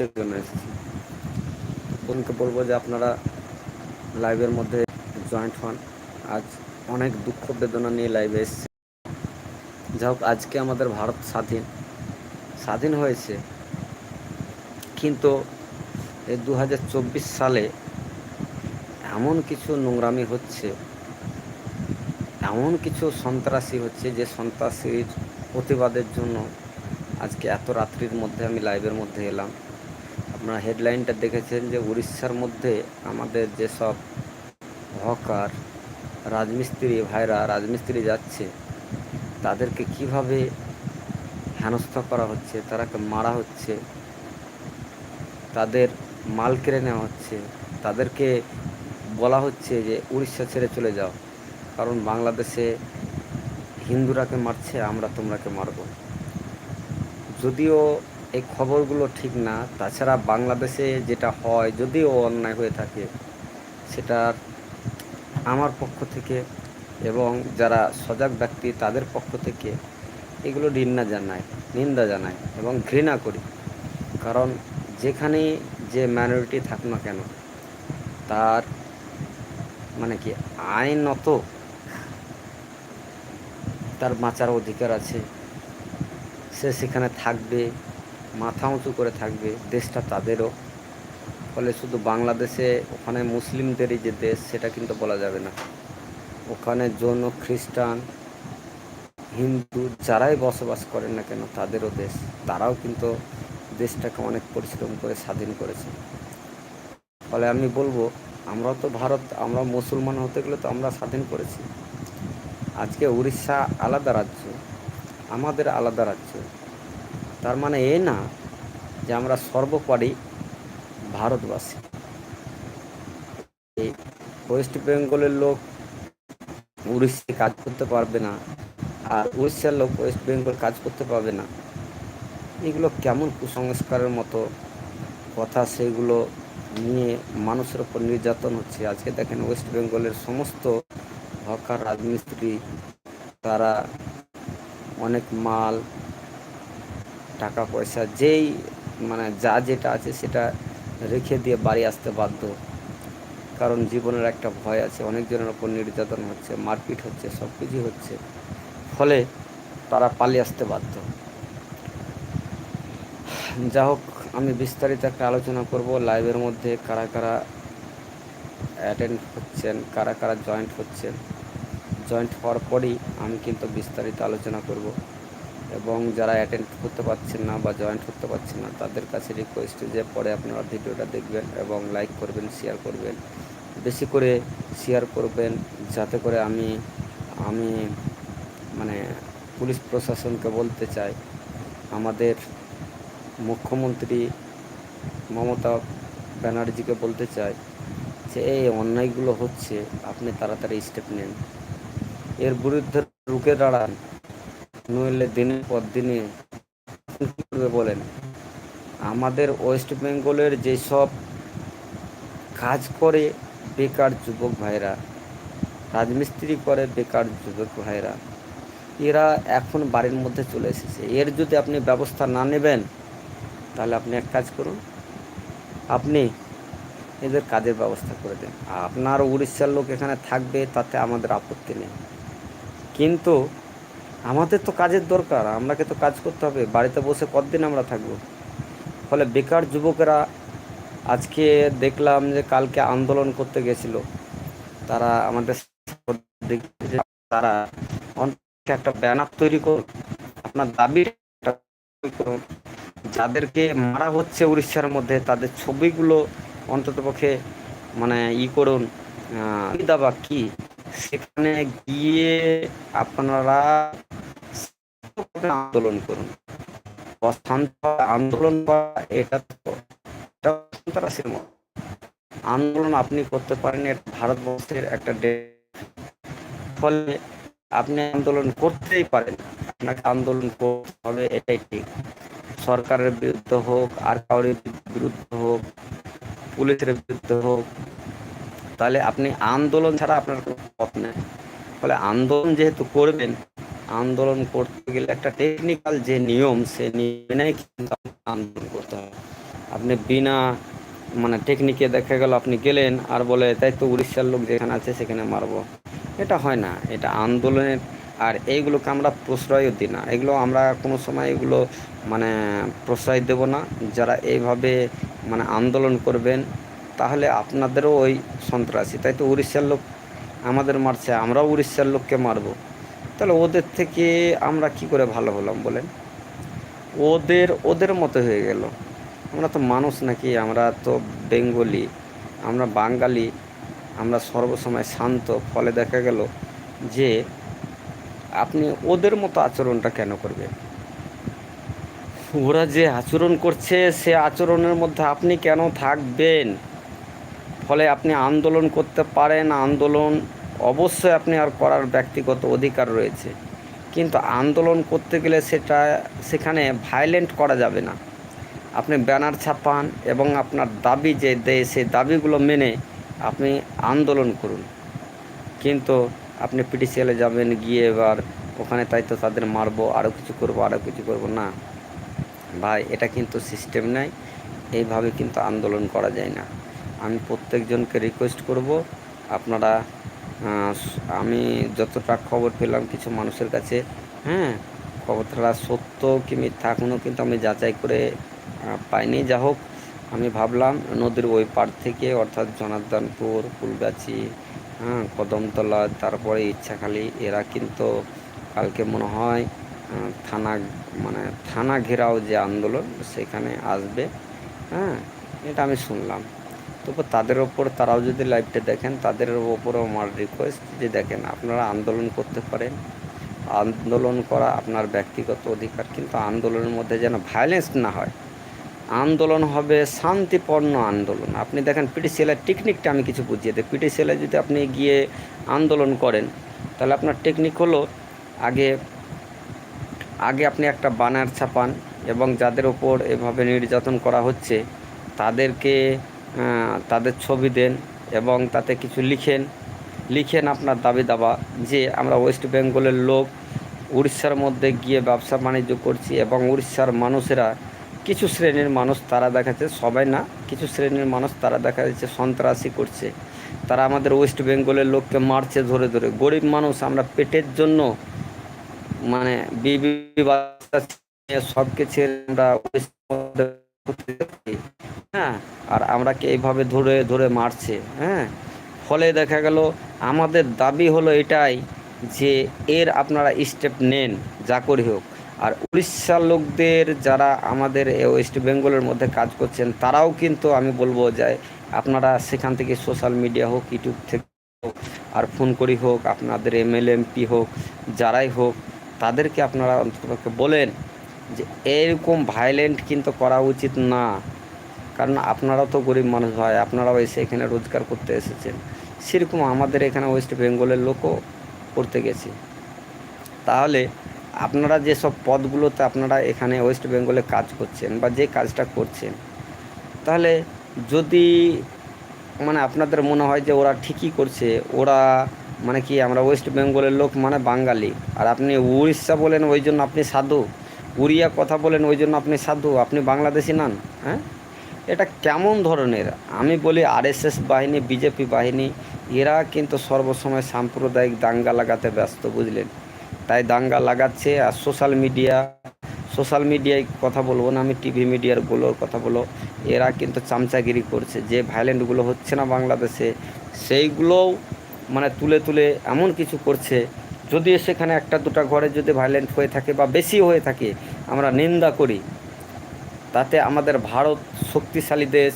কিসের জন্য এসেছি। বোনকে বলব যে আপনারা লাইভের মধ্যে জয়েন্ট হন। আজ অনেক দুঃখ বেদনা নিয়ে লাইভে এসেছে। যা হোক, আজকে আমাদের ভারত স্বাধীন। স্বাধীন হয়েছে। কিন্তু এই দু হাজার চব্বিশ সালে এমন কিছু নোংরামি হচ্ছে, এমন কিছু সন্ত্রাসী হচ্ছে যে সন্ত্রাসীর প্রতিবাদের জন্য আজকে এত রাত্রির মধ্যে আমি লাইভের মধ্যে এলাম। আপনারা হেডলাইনটা দেখেছেন যে উড়িষ্যার মধ্যে আমাদের যেসব হকার, রাজমিস্ত্রি ভাইরা, রাজমিস্ত্রি যাচ্ছে, তাদেরকে কীভাবে হেনস্থা করা হচ্ছে, তারাকে মারা হচ্ছে, তাদের মাল কেড়ে নেওয়া হচ্ছে, তাদেরকে বলা হচ্ছে যে উড়িষ্যা ছেড়ে চলে যাও, কারণ বাংলাদেশে হিন্দুরাকে মারছে, আমরা তোমরাকে মারব। যদিও এই খবরগুলো ঠিক না। তাছাড়া বাংলাদেশে যেটা হয়, যদিও অন্যায় হয়ে থাকে সেটার আমার পক্ষ থেকে এবং যারা সজাগ ব্যক্তি, তাদের পক্ষ থেকে এগুলো নিন্দা জানায় নিন্দা জানায় এবং ঘৃণা করি। কারণ যেখানে যে মাইনরিটি থাক না কেন, তার মানে কি, আইনত তার বাঁচার অধিকার আছে। সে সেখানে থাকবে মাথা উঁচু করে থাকবে, দেশটা তাদেরও। ফলে শুধু বাংলাদেশে, ওখানে মুসলিমদেরই যে দেশ, সেটা কিন্তু বলা যাবে না। ওখানে জৈন খ্রিস্টান, হিন্দু যারাই বসবাস করেন না কেন, তাদেরও দেশ। তারাও কিন্তু দেশটাকে অনেক পরিশ্রম করে স্বাধীন করেছে। ফলে আমি বলব, আমরা তো ভারত, আমরা মুসলমান হতে গেলে তো আমরা স্বাধীন করেছি। আজকে উড়িষ্যা আলাদা রাজ্য, আমাদের আলাদা রাজ্য। তার মানে এ না যে আমরা সর্বোপরি ভারতবাসী। ওয়েস্ট বেঙ্গলের লোক উড়িষ্যায় কাজ করতে পারবে না আর উড়িষ্যার লোক ওয়েস্ট বেঙ্গল কাজ করতে পারবে না। এগুলো কেমন কুসংস্কারের মতো কথা সেগুলো নিয়ে মানুষের ওপর নির্যাতন হচ্ছে? আজকে দেখেন ওয়েস্ট বেঙ্গলের সমস্ত হকার রাজমিস্ত্রি, তারা অনেক মাল টাকা পয়সা যেই মানে যা যেটা আছে সেটা রেখে দিয়ে বাড়ি আসতে বাধ্য। কারণ জীবনের একটা ভয় আছে, অনেকজনের ওপর নির্যাতন হচ্ছে, মারপিট হচ্ছে সব কিছুই হচ্ছে। ফলে তারা পালিয়ে আসতে বাধ্য। যা হোক, আমি বিস্তারিত একটা আলোচনা করব। লাইভের মধ্যে কারা কারা অ্যাটেন্ড হচ্ছেন, কারা কারা জয়েন্ট হচ্ছেন। জয়েন্ট হওয়ার পরেই আমি কিন্তু বিস্তারিত আলোচনা করব। এবং যারা অ্যাটেন্ড করতে পারছেন না বা জয়েন্ট করতে পারছেন না, তাদের কাছে রিকোয়েস্ট যে পরে আপনারা ভিডিওটা দেখবেন এবং লাইক করবেন শেয়ার করবেন। বেশি করে শেয়ার করবেন যাতে করে আমি আমি মানে পুলিশ প্রশাসনকে বলতে চাই, আমাদের মুখ্যমন্ত্রী মমতা ব্যানার্জিকে বলতে চাই যে, এই অন্যায়গুলো হচ্ছে, আপনি তাড়াতাড়ি স্টেপ নেন। এর বিরুদ্ধে রুখে দাঁড়ান। নইলে দিনের পর দিনে বলেন। আমাদের ওয়েস্ট বেঙ্গলের যেসব কাজ করে বেকার যুবক ভাইরা রাজমিস্ত্রি করে বেকার যুবক ভাইরা এরা এখন বাড়ির মধ্যে চলে এসেছে। এর যদি আপনি ব্যবস্থা না নেবেন, তাহলে আপনি এক কাজ করুন, আপনি এদের কাজের ব্যবস্থা করে দেন। আপনার উড়িষ্যার লোক এখানে থাকবে, তাতে আমাদের আপত্তি নেই। কিন্তু আমাদের তো কাজের দরকার, আমরাকে তো কাজ করতে হবে। বাড়িতে বসে কতদিন আমরা থাকব? ফলে বেকার যুবকেরা আজকে দেখলাম যে কালকে আন্দোলন করতে গেছিল। তারা আমাদের তারা একটা ব্যানার তৈরি করুন আপনার দাবি করুন যাদেরকে মারা হচ্ছে উড়িষ্যার মধ্যে, তাদের ছবিগুলো অন্ততপক্ষে মানে ই করুন দাবা কি? সেখানে গিয়ে আপনারা আন্দোলন করুন। অশান্ত আন্দোলন এটা তো সন্ত্রাসের মতো আন্দোলন আপনি করতে পারেন এটা ভারতবর্ষের একটা ফলে আপনি আন্দোলন করতেই পারেন। আপনাকে আন্দোলন করতে হবে, এটাই ঠিক। সরকারের বিরুদ্ধে হোক, আর কাউর বিরুদ্ধে হোক, পুলিশের বিরুদ্ধে হোক, তাহলে আপনি আন্দোলন ছাড়া আপনার কোনো পথ নেই। ফলে আন্দোলন যেহেতু করবেন আন্দোলন করতে গেলে একটা টেকনিক্যাল যে নিয়ম, সে নিয়মে কিন্তু আন্দোলন করতে হবে আপনি বিনা মানে টেকনিকে দেখা গেল আপনি গেলেন, আর বলে, তাই তো উড়িষ্যার লোক যেখানে আছে সেখানে মারবো। এটা হয় না। এটা আন্দোলনের, আর এইগুলোকে আমরা প্রশ্রয়ও দিই না। এগুলো আমরা কোনো সময় এগুলো মানে প্রশ্রয় দেব না। যারা এইভাবে মানে আন্দোলন করবেন, তাহলে আপনাদেরও ওই সন্ত্রাসী। তাই তো উড়িষ্যার লোক আমাদের মারছে, আমরাও উড়িষ্যার লোককে মারবো। তাহলে ওদের থেকে আমরা কি করে ভালো হলাম বলেন? ওদের ওদের মতো হয়ে গেল। আমরা তো মানুষ নাকি, আমরা তো বেঙ্গলি, আমরা বাঙালি, আমরা সর্বসময় শান্ত। ফলে দেখা গেল যে আপনি ওদের মতো আচরণটা কেন করবেন? ওরা যে আচরণ করছে, সে আচরণের মধ্যে আপনি কেন থাকবেন? ফলে আপনি আন্দোলন করতে পারেন, আন্দোলন অবশ্যই আপনি আর করার ব্যক্তিগত অধিকার রয়েছে। কিন্তু আন্দোলন করতে গেলে সেটা, সেখানে ভায়োলেন্ট করা যাবে না। আপনি ব্যানার ছাপান এবং আপনার দাবি যে দেয় সেই দাবিগুলো মেনে আপনি আন্দোলন করুন। কিন্তু আপনি পিটিসিএলে যাবেন, গিয়ে এবার ওখানে তাই তো তাদের মারবো আরও কিছু করব আরও কিছু করব, না। ভাই, এটা কিন্তু সিস্টেম নাই। এইভাবে কিন্তু আন্দোলন করা যায় না। আমি প্রত্যেকজনকে রিকোয়েস্ট করব, আপনারা আমি যতটা খবর পেলাম কিছু মানুষের কাছে হ্যাঁ খবরটা সত্য কি মিথ্যা এখনও কিন্তু আমি যাচাই করে পাইনি। যা হোক, আমি ভাবলাম নদীর ওই পাড় থেকে, অর্থাৎ জনার্দনপুর, ফুলগাছি হ্যাঁ কদমতলা, তারপরে ইচ্ছাখালি, এরা কিন্তু কালকে মনে হয় থানা মানে থানা ঘেরাও যে আন্দোলন, সেখানে আসবে হ্যাঁ এটা আমি শুনলাম। তবু তাদের ওপর তারাও যদি লাইভটা দেখেন, তাদের ওপরও আমার রিকোয়েস্ট যে দেখেন, আপনারা আন্দোলন করতে পারেন। আন্দোলন করা আপনার ব্যক্তিগত অধিকার, কিন্তু আন্দোলনের মধ্যে যেন ভায়োলেন্স না হয়। আন্দোলন হবে শান্তিপূর্ণ আন্দোলন। আপনি দেখেন পিটিসিএলের টেকনিকটা আমি কিছু বুঝিয়ে দিই। পিটিসিএলে যদি আপনি গিয়ে আন্দোলন করেন, তাহলে আপনার টেকনিক হলো আগে আগে আপনি একটা বানার ছাপান এবং যাদের ওপর এভাবে নির্যাতন করা হচ্ছে, তাদেরকে তাদের ছবি দেন এবং তাতে কিছু লিখেন। লিখেন আপনার দাবি দাবা যে, আমরা ওয়েস্ট বেঙ্গলের লোক, উড়িষ্যার মধ্যে গিয়ে ব্যবসা বাণিজ্য করছি এবং উড়িষ্যার মানুষেরা, কিছু শ্রেণির মানুষ তারা দেখাচ্ছে, সবাই না, কিছু শ্রেণির মানুষ তারা দেখা যাচ্ছে সন্ত্রাসী করছে। তারা আমাদের ওয়েস্ট বেঙ্গলের লোককে মারছে ধরে ধরে। গরিব মানুষ, আমরা পেটের জন্য মানে বিবি সবকে ছেড়ে আমরা হ্যাঁ আর আমরাকে এইভাবে ধরে ধরে মারছে হ্যাঁ? ফলে দেখা গেল আমাদের দাবি হলো এটাই যে এর আপনারা স্টেপ নেন, যা করি হোক। আর উড়িষ্যার লোকদের যারা আমাদের ওয়েস্ট বেঙ্গলের মধ্যে কাজ করছেন, তারাও কিন্তু আমি বলব যে আপনারা সেখান থেকে সোশ্যাল মিডিয়া হোক ইউটিউব থেকে হোক, আর ফোন করি হোক, আপনাদের এল এমপি হোক, যারাই হোক, তাদেরকে আপনারা অন্তত বলেন যে এরকম ভায়োলেন্ট কিন্তু করা উচিত না। কারণ আপনারাও তো গরিব মানুষ হয় আপনারাও এসে এখানে রোজগার করতে এসেছেন। সেরকম আমাদের এখানে ওয়েস্ট বেঙ্গলের লোকও করতে গেছে। তাহলে আপনারা যেসব পদগুলোতে আপনারা এখানে ওয়েস্ট বেঙ্গলে কাজ করছেন বা যে কাজটা করছেন, তাহলে যদি মানে আপনাদের মনে হয় যে ওরা ঠিকই করছে, ওরা মানে কি আমরা ওয়েস্ট বেঙ্গলের লোক মানে বাঙালি, আর আপনি উড়িষ্যা বলেন ওই জন্য আপনি সাধু উড়িয়া কথা বলেন, ওই জন্য আপনি সাধু, আপনি বাংলাদেশি নান হ্যাঁ? এটা কেমন ধরনের? আমি বলি আরএসএস বাহিনী, বিজেপি বাহিনী, এরা কিন্তু সর্বসময় সাম্প্রদায়িক দাঙ্গা লাগাতে ব্যস্ত, বুঝলেন? তাই দাঙ্গা লাগাচ্ছে, আর সোশ্যাল মিডিয়া, সোশ্যাল মিডিয়ায় কথা বলব না, আমি টিভি মিডিয়ারগুলোর কথা বলো, এরা কিন্তু চামচাগিরি করছে, যে ভাইলেন্টগুলো হচ্ছে না বাংলাদেশে, সেইগুলোও মানে তুলে তুলে এমন কিছু করছে যদি সেখানে একটা দুটা ঘরে যদি ভাইলেন্ট হয়ে থাকে বা বেশি হয়ে থাকে, আমরা নিন্দা করি। তাতে আমাদের ভারত শক্তিশালী দেশ,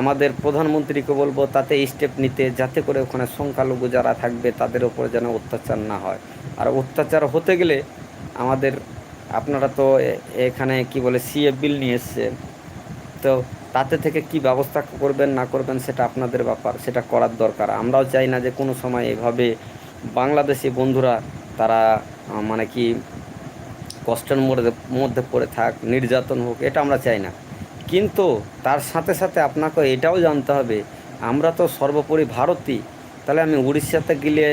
আমাদের প্রধানমন্ত্রীকে বলব তাতে স্টেপ নিতে, যাতে করে ওখানে সংখ্যালঘু যারা থাকবে তাদের ওপর যেন অত্যাচার না হয়। আর অত্যাচার হতে গেলে আমাদের, আপনারা তো এখানে কি বলে সিএ বিল নিয়ে এসছে। তো তাতে থেকে কি ব্যবস্থা করবেন না করবেন সেটা আপনাদের ব্যাপার, সেটা করার দরকার। আমরাও চাই না যে কোনো সময় এভাবে বাংলাদেশি বন্ধুরা তারা মানে কি, কষ্টের মধ্যে মধ্যে পড়ে থাক, নির্যাতন হোক, এটা আমরা চাই না। কিন্তু তার সাথে সাথে আপনাকে এটাও জানতে হবে, আমরা তো সর্বোপরি ভারতী তাহলে আমি উড়িষ্যাতে গেলে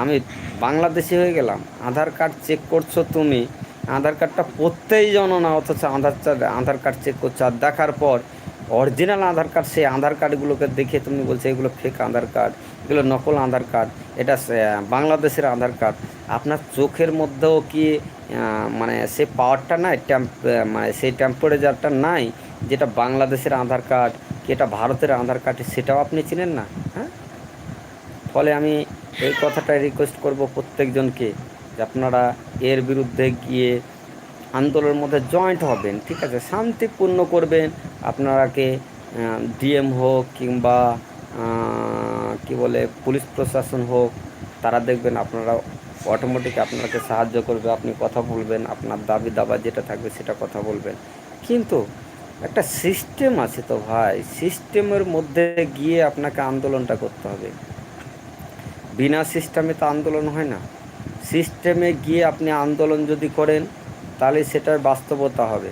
আমি বাংলাদেশি হয়ে গেলাম। আধার কার্ড চেক করছ তুমি, আধার কার্ডটা পড়তেই জানো না, অথচ আধার আধার কার্ড চেক করছ। আর দেখার পর অরিজিনাল আধার কার্ড সেই আধার কার্ডগুলোকে দেখে তুমি বলছো এগুলো ফেক আধার কার্ড এগুলো নকল আধার কার্ড এটা বাংলাদেশের আধার কার্ড আপনার চোখের মধ্যেও কি মানে সে পাওয়ারটা নাই ট্যাম্প মানে সেই টেম্পারেচারটা নাই যেটা বাংলাদেশের আধার কার্ড কি এটা ভারতের আধার কার্ড সেটাও আপনি চিনেন না? হ্যাঁ? ফলে আমি এই কথাটাই রিকোয়েস্ট করব প্রত্যেকজনকে যে আপনারা এর বিরুদ্ধে গিয়ে আন্দোলনের মধ্যে জয়েন্ট হবেন, ঠিক আছে? শান্তিপূর্ণ করবেন। আপনারাকে ডিএম হোক কিংবা কি বলে, পুলিশ প্রশাসন হোক, তারা দেখবেন আপনারা অটোমেটিক আপনাকে সাহায্য করবে, আপনি কথা বলবেন, আপনার দাবি দাবা যেটা থাকবে সেটা কথা বলবেন। কিন্তু একটা সিস্টেম আছে তো ভাই সিস্টেমের মধ্যে গিয়ে আপনাকে আন্দোলনটা করতে হবে। বিনা সিস্টেমে তো আন্দোলন হয় না। সিস্টেমে গিয়ে আপনি আন্দোলন যদি করেন তাহলে সেটার বাস্তবতা হবে।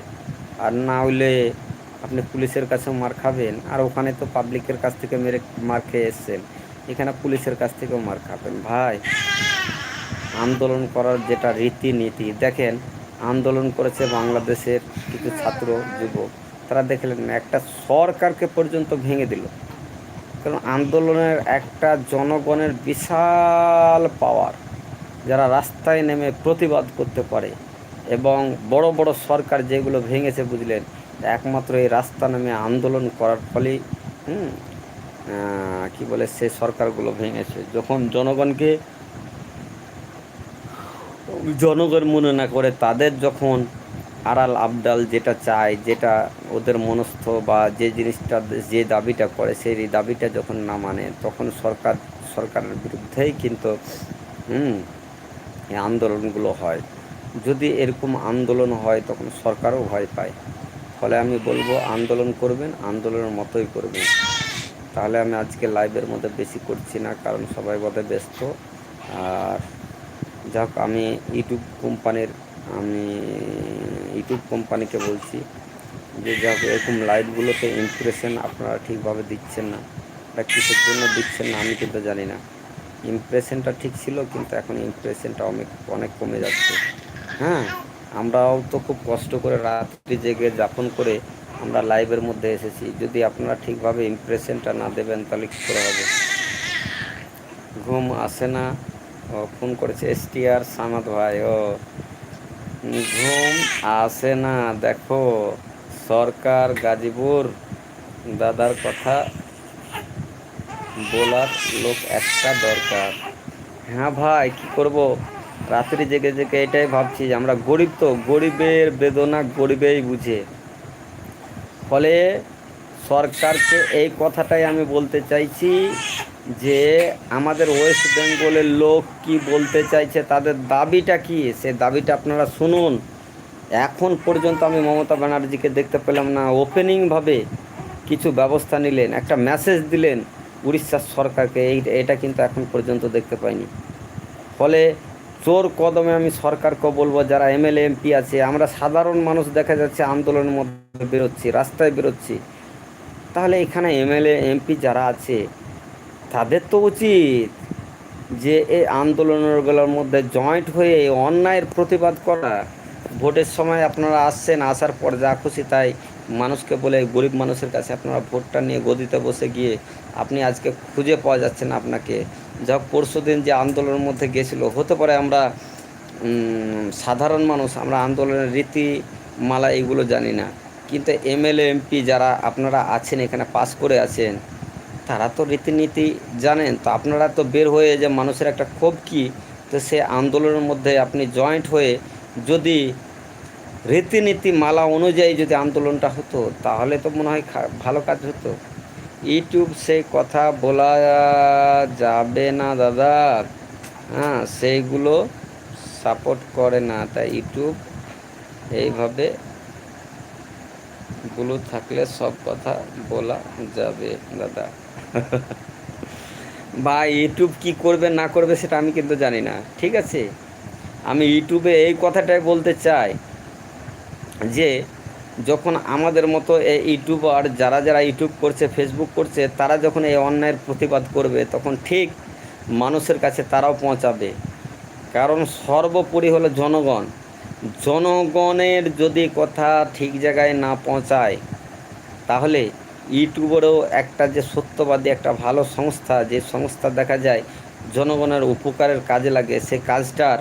আর না হইলে আপনি পুলিশের কাছেও মার খাবেন, আর ওখানে তো পাবলিকের কাছ থেকে মেরে মার খেয়ে এসছেন। এখানে পুলিশের কাছ থেকেও মার খাবেন। ভাই, আন্দোলন করার যেটা রীতিনীতি, দেখেন আন্দোলন করেছে বাংলাদেশের কিছু ছাত্র, যুবক। তারা দেখলেন একটা সরকারকে পর্যন্ত ভেঙে দিল। কারণ আন্দোলনের একটা জনগণের বিশাল পাওয়ার যারা রাস্তায় নেমে প্রতিবাদ করতে পারে এবং বড় বড় সরকার যেগুলো ভেঙেছে বুঝলেন, একমাত্র এই রাস্তা নামে আন্দোলন করার ফলেই হুম কি বলে, সে সরকারগুলো ভেঙেছে। যখন জনগণকে, জনগণ মনে না করে, তাদের যখন আড়াল আবডাল যেটা চায়, যেটা ওদের মনস্থ বা যে জিনিসটা, যে দাবিটা করে, সেই দাবিটা যখন না মানে তখন সরকার, সরকারের বিরুদ্ধেই কিন্তু এই আন্দোলনগুলো হয়। যদি এরকম আন্দোলন হয়, তখন সরকারও ভয় পায়। ফলে আমি বলব, আন্দোলন করবেন, আন্দোলনের মতোই করবেন। তাহলে আমি আজকে লাইভের মধ্যে বেশি করছি না, কারণ সবাই বোধহয় ব্যস্ত। আর যাক আমি ইউটিউব কোম্পানির, আমি ইউটিউব কোম্পানিকে বলছি যে যাক এরকম লাইভগুলোতে ইমপ্রেশন আপনারা ঠিকভাবে দিচ্ছেন না এটা কিসের জন্য দিচ্ছেন না, আমি কিন্তু জানি না। ইমপ্রেশনটা ঠিক ছিল, কিন্তু এখন ইমপ্রেশনটা অনেক অনেক কমে যাচ্ছে। হ্যাঁ আমরাও তো খুব কষ্ট করে রাত্রি জেগে যাপন করে আমরা লাইভের মধ্যে এসেছি। যদি আপনারা ঠিকভাবে ইমপ্রেশনটা না দেবেন, তাহলে কী করে হবে? ঘুম আসে না। ফোন করেছে, এস টি আর সামাদ ভাই, ও, ঘুম আসে না। দেখো, সরকার গাজীপুর, দাদার কথা বলার লোক একটা দরকার। হ্যাঁ ভাই, কি করব? রাত্রি জেগে জেগে এটাই ভাবছি যে আমরা গরিব তো, গরিবের বেদনা গরিবেই বুঝে। ফলে সরকারকে এই কথাটাই আমি বলতে চাইছি যে আমাদের ওয়েস্ট বেঙ্গলের লোক কি বলতে চাইছে, তাদের দাবিটা কি? সে দাবিটা আপনারা শুনুন। এখন পর্যন্ত আমি মমতা ব্যানার্জিকে দেখতে পেলাম না। ওপেনিংভাবে কিছু ব্যবস্থা নিলেন, একটা মেসেজ দিলেন উড়িষ্যার সরকারকে। এই, এটা কিন্তু এখন পর্যন্ত দেখতে পাইনি। ফলে চোর কদমে আমি সরকারকে বলব, যারা এমএলএ এমপি আছে, আমরা সাধারণ মানুষ দেখা যাচ্ছে আন্দোলনের মধ্যে বেরোচ্ছি, রাস্তায় বেরোচ্ছি। তাহলে এখানে এমএলএ এমপি যারা আছে, তাদের তো উচিত যে এই আন্দোলনগুলোর মধ্যে জয়েন্ট হয়ে অন্যায়ের প্রতিবাদ করা। ভোটের সময় আপনারা আসছেন, আসার পর যা খুশি তাই। মানুষকে বলে, গরিব মানুষের কাছে আপনারা ভোটটা নিয়ে গদিতে বসে গিয়ে আপনি আজকে খুঁজে পাওয়া যাচ্ছে না আপনাকে। যা পরশু দিন যে আন্দোলনের মধ্যে গেছিল হতে পারে আমরা সাধারণ মানুষ, আমরা আন্দোলনের রীতি, মালা এগুলো জানি না। কিন্তু এমএলএ, এমপি যারা আপনারা আছেন, এখানে পাস করে আছেন, তারা তো রীতিনীতি জানেন। তো আপনারা তো বের হয়ে যে মানুষের একটা ক্ষোভ কী, তো সে আন্দোলনের মধ্যে আপনি জয়েন্ট হয়ে যদি রীতিনীতি মালা অনুযায়ী যদি আন্দোলনটা হতো তাহলে তো মনে হয় খা- ভালো কাজ হতো। ইউটিউব সেই কথা বলা যাবে না দাদা। হ্যাঁ সেইগুলো সাপোর্ট করে না। তাই ইউটিউব এইভাবে গুলো থাকলে সব কথা বলা যাবে দাদা। বা ইউটিউব কি করবে না করবে সেটা আমি কিন্তু জানি না। ঠিক আছে? আমি ইউটিউবে এই কথাটাই বলতে চাই। যে যখন আমাদের মতো এই ইউটিউবার যারা যারা ইউটিউব করছে ফেসবুক করছে, তারা যখন এই অন্যায়ের প্রতিবাদ করবে, তখন ঠিক মানুষের কাছে তারাও পৌঁছাবে। কারণ সর্বোপরি হলো জনগণ। জনগণের যদি কথা ঠিক জায়গায় না পৌঁছায়, তাহলে ইউটিউবেরও একটা যে সত্যবাদী, একটা ভালো সংস্থা, যে সংস্থা দেখা যায়, জনগণের উপকারের কাজে লাগে, সে কাজটার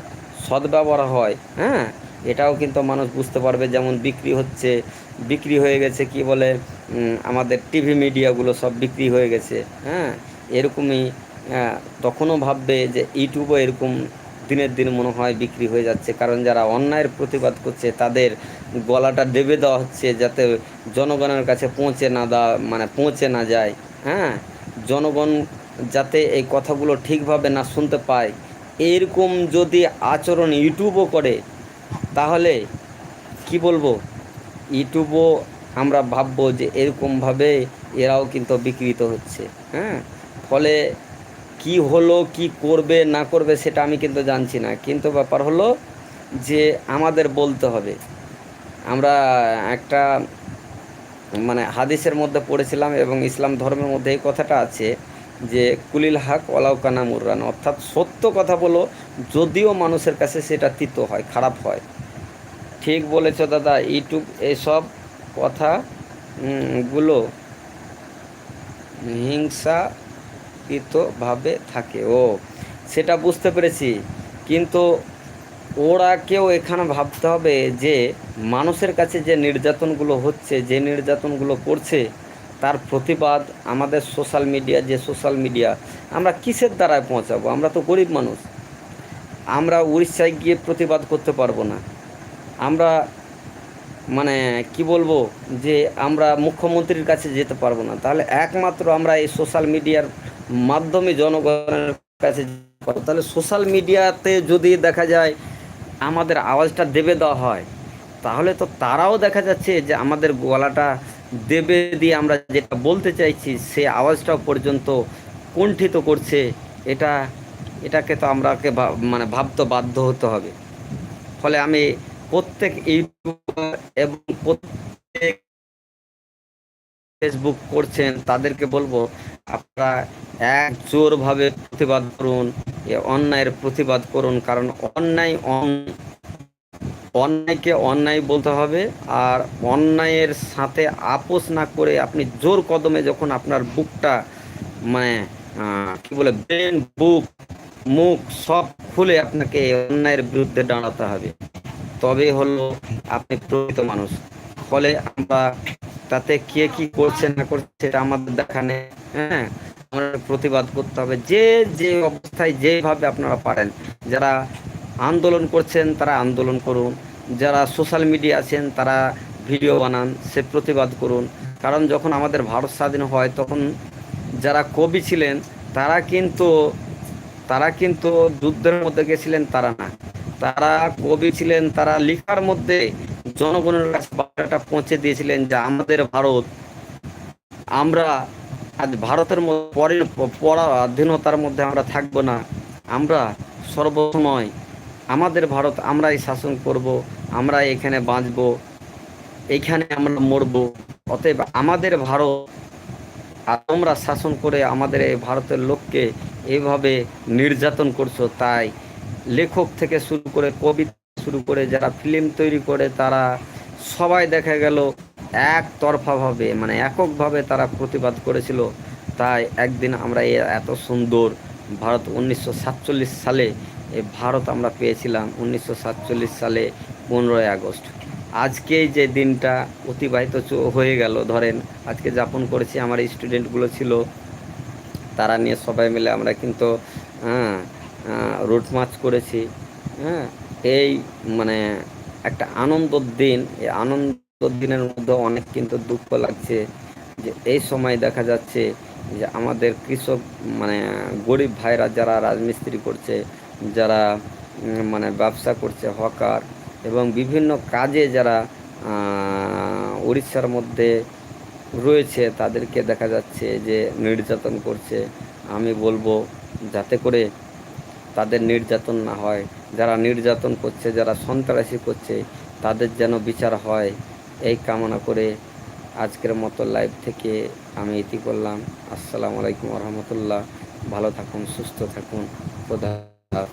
সদ্ব্যবহার হয় হ্যাঁ? এটাও কিন্তু মানুষ বুঝতে পারবে, যেমন বিক্রি হচ্ছে, বিক্রি হয়ে গেছে কি বলে আমাদের টিভি মিডিয়াগুলো সব বিক্রি হয়ে গেছে হ্যাঁ? এরকমই তখনও ভাববে যে ইউটিউবও এরকম দিনের দিন মনে হয় বিক্রি হয়ে যাচ্ছে, কারণ যারা অন্যায়ের প্রতিবাদ করছে, তাদের গলাটা দেবে দেওয়া হচ্ছে যাতে জনগণের কাছে পৌঁছে না দেওয়া মানে পৌঁছে না যায় হ্যাঁ? জনগণ যাতে এই কথাগুলো ঠিকভাবে না শুনতে পায়। এরকম যদি আচরণ ইউটিউবও করে তাহলে কি বলব? ইউটিউবও আমরা ভাববো যে এরকমভাবে এরাও কিন্তু বিকৃত হচ্ছে হ্যাঁ? ফলে কি হলো, কি করবে, না করবে সেটা আমি কিন্তু জানছি না। কিন্তু ব্যাপার হলো যে আমাদের বলতে হবে। আমরা একটা মানে হাদিসের মধ্যে পড়েছিলাম এবং ইসলাম ধর্মের মধ্যে এই কথাটা আছে যে কুলিল হাক ওলাউকানা মুররান। অর্থাৎ সত্য কথা বলো যদিও মানুষের কাছে সেটা তিত হয় খারাপ হয়। ঠিক বলেছ দাদা ইউটিউব এসব কথা উম, গুলো হিংসাকৃতভাবে থাকে। ও সেটা বুঝতে পেরেছি। কিন্তু ওরা কেউ এখানে ভাবতে হবে যে মানুষের কাছে যে নির্যাতনগুলো হচ্ছে যে নির্যাতনগুলো করছে তার প্রতিবাদ আমাদের সোশ্যাল মিডিয়া যে সোশ্যাল মিডিয়া আমরা কিসের দ্বারায় পৌঁছাবো? আমরা তো গরিব মানুষ। আমরা উড়িষ্যায় গিয়ে প্রতিবাদ করতে পারব না। আমরা মানে কি বলব? যে আমরা মুখ্যমন্ত্রীর কাছে যেতে পারব না। তাহলে একমাত্র আমরা এই সোশ্যাল মিডিয়ার মাধ্যমে জনগণের কাছে পারব। তাহলে সোশ্যাল মিডিয়াতে যদি দেখা যায় আমাদের আওয়াজটা দেবে দেওয়া হয়, তাহলে তো তারাও দেখা যাচ্ছে যে আমাদের গলাটা দেবে দিয়ে আমরা যেটা বলতে চাইছি, সে আওয়াজটাও পর্যন্ত কুণ্ঠিত করছে, এটা, এটাকে তো আমরাকে মানে ভাবতে বাধ্য হতে হবে। ফলে আমি প্রত্যেক ইউটিউবার এবং প্রত্যেক ফেসবুক করছেন, তাদেরকে বলব, আপনারা এক জোরভাবে প্রতিবাদ করুন, এ অন্যায়ের প্রতিবাদ করুন, কারণ অন্যায় অন- অন্যায়কে অন্যায় বলতে হবে আর অন্যায়ের সাথে আপোষ না করে আপনি জোর কদমে যখন আপনার বুকটা মানে কি বলে ব্রেন বুক, মুখ সব খুলে আপনাকে অন্যায়ের বিরুদ্ধে দাঁড়াতে হবে। তবে হলো আপনি প্রকৃত মানুষ। ফলে আমরা তাতে কে কি করছে না করছে সেটা আমাদের দেখা নেই। হ্যাঁ আমাদের প্রতিবাদ করতে হবে। যে যে অবস্থায় যেভাবে আপনারা পারেন, যারা আন্দোলন করছেন, তারা আন্দোলন করুন। যারা সোশ্যাল মিডিয়া আছেন, তারা ভিডিও বানান, সে প্রতিবাদ করুন। কারণ যখন আমাদের ভারত স্বাধীন হয়, তখন যারা কবি ছিলেন, তারা কিন্তু তারা কিন্তু যুদ্ধের মধ্যে গেছিলেন, তারা না। তারা কবি ছিলেন, তারা লেখার মধ্যে জনগণের কাছে বার্তাটা পৌঁছে দিয়েছিলেন যে আমাদের ভারত, আমরা আজ ভারতের পরাধীনতার মধ্যে আমরা থাকব না। আমরা সর্বসময় আমাদের ভারত, আমরাই শাসন করব আমরা এখানে বাঁচব, এইখানে আমরা মরব। অতএব আমাদের ভারত, আর তোমরা শাসন করে আমাদের এই ভারতের লোককে এইভাবে নির্যাতন করছ। তাই লেখক থেকে শুরু করে কবি শুরু করে যারা ফিল্ম তৈরি করে, তারা সবাই দেখা গেল একতরফাভাবে মানে এককভাবে তারা প্রতিবাদ করেছিল। তাই একদিন আমরা এত সুন্দর ভারত উনিশশো সাতচল্লিশ সালে ভারত আমরা পেয়েছিলাম উনিশশো সাতচল্লিশ সালে পনেরোই আগস্ট। আজকে যে দিনটা অতিবাহিত হয়ে গেল, ধরেন আজকে যাপন করেছি আমার স্টুডেন্টগুলো ছিল, তারা নিয়ে সবাই মিলে আমরা কিন্তু হ্যাঁ রুট মার্চ করেছি হ্যাঁ এই মানে একটা আনন্দর দিন এই আনন্দ দিনের মধ্যে অনেক কিন্তু দুঃখ লাগছে যে এই সময় দেখা যাচ্ছে যে আমাদের কৃষক মানে গরিব ভাইরা যারা রাজমিস্ত্রি করছে যারা মানে ব্যবসা করছে, হকার এবং বিভিন্ন কাজে যারা উড়িষ্যার মধ্যে রয়েছে, তাদেরকে দেখা যাচ্ছে যে নির্যাতন করছে। আমি বলব যাতে করে তাদের নির্যাতন না হয়। যারা নির্যাতন করছে, যারা সন্ত্রাসী করছে, তাদের যেন বিচার হয়। এই কামনা করে আজকের মতো লাইভ থেকে আমি ইতি করলাম। আসসালামু আলাইকুম রহমতুল্লাহ। ভালো থাকুন, সুস্থ থাকুন। খোদা nada.